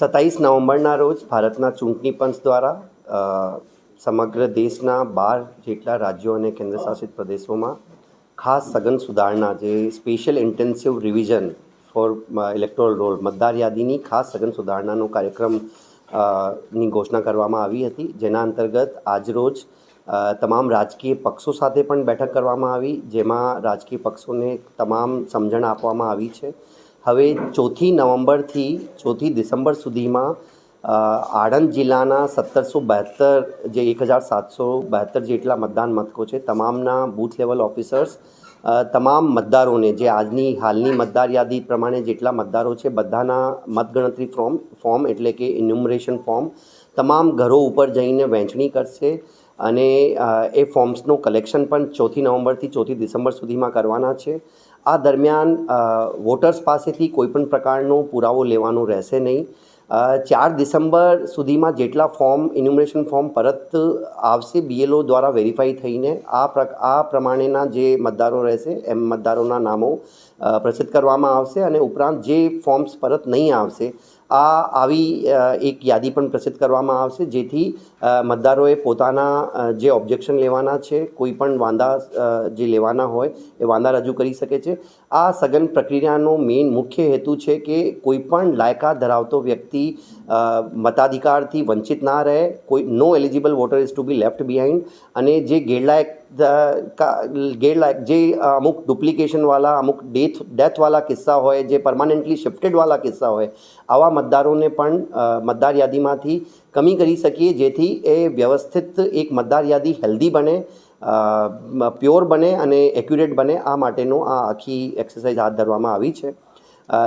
સત્તાવીસ નવેમ્બરના રોજ ભારતના ચૂંટણી પંચ દ્વારા સમગ્ર દેશના બાર જેટલા રાજ્યો અને કેન્દ્રશાસિત પ્રદેશોમાં ખાસ સઘન સુધારણા, જે special intensive revision for electoral roll, મતદાર યાદીની ખાસ સઘન સુધારણાનો કાર્યક્રમની ઘોષણા કરવામાં આવી હતી. જેના અંતર્ગત આજરોજ તમામ રાજકીય પક્ષો સાથે પણ બેઠક કરવામાં આવી, જેમાં રાજકીય પક્ષોને તમામ સમજણ આપવામાં આવી છે. હવે ચોથી નવેમ્બરથી ચોથી ડિસેમ્બર સુધીમાં આણંદ જિલ્લાના સત્તરસો બહેત્તર જે એક હજાર સાતસો બહેત્તર જેટલા મતદાન મથકો છે, તમામના બૂથ લેવલ ઓફિસર્સ તમામ મતદારોને જે આજની હાલની મતદાર યાદી પ્રમાણે જેટલા મતદારો છે, બધાના મતગણતરી ફોર્મ ફોર્મ એટલે કે ઇન્યુમરેશન ફોર્મ, તમામ ઘરો ઉપર જઈને વહેંચણી કરશે. અને એ ફોર્મ્સનું કલેક્શન પણ ચોથી નવેમ્બરથી ચોથી ડિસેમ્બર સુધીમાં કરવાના છે. આ દરમિયાન વોટર્સ પાસેથી કોઈપણ પ્રકારનો પુરાવો લેવાનો રહેશે નહીં. ચાર ડિસેમ્બર સુધીમાં જેટલા ફોર્મ ઇન્યુમરેશન ફોર્મ પરત આવશે, બીએલઓ દ્વારા વેરીફાઈ થઈને આ આ પ્રમાણેના જે મતદારો રહેશે, એમ મતદારોના નામો પ્રસિદ્ધ કરવામાં આવશે અને ઉપરાંત જે ફોર્મ્સ પરત નહીં આવશે આ આવી એક યાદી પણ પ્રસિદ્ધ કરવામાં આવશે, જેથી મતદારોએ પોતાના જે ઓબ્જેક્શન લેવાના છે, કોઈ પણ વાંધા જે લેવાના હોય, એ વાંધા રજૂ કરી શકે છે. આ સઘન પ્રક્રિયાનો મેઇન મુખ્ય હેતુ છે કે કોઈ પણ લાયકાત ધરાવતો વ્યક્તિ મતાધિકારથી વંચિત ના રહે, કોઈ no eligible voter is to be left behind અને જે ગેરલાયક ગેરલાયક, જે અમુક ડુપ્લિકેશનવાળા અમુક ડેથ ડેથવાળા કિસ્સા હોય, જે પરમાનન્ટલી શિફ્ટેડવાળા કિસ્સા હોય, આવા મતદારોને પણ મતદાર યાદીમાંથી કમી કરી શકીએ, જેથી એ વ્યવસ્થિત એક મતદાર યાદી હેલ્ધી બને પ્યોર બને અને એક્યુરેટ બને. આ માટેનો આ આખી એક્સરસાઇઝ હાથ ધરવામાં આવી છે.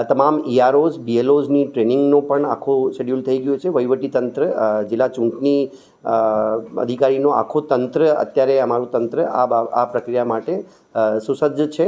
તમામ ઈઆરઓઝ, બીએલઓઝની ટ્રેનિંગનો પણ આખો શેડ્યુલ થઈ ગયું છે. વહીવટી તંત્ર જિલ્લા ચૂંટણી અધિકારીનો આખો તંત્ર, અત્યારે અમારું તંત્ર આ આ પ્રક્રિયા માટે સુસજ્જ છે.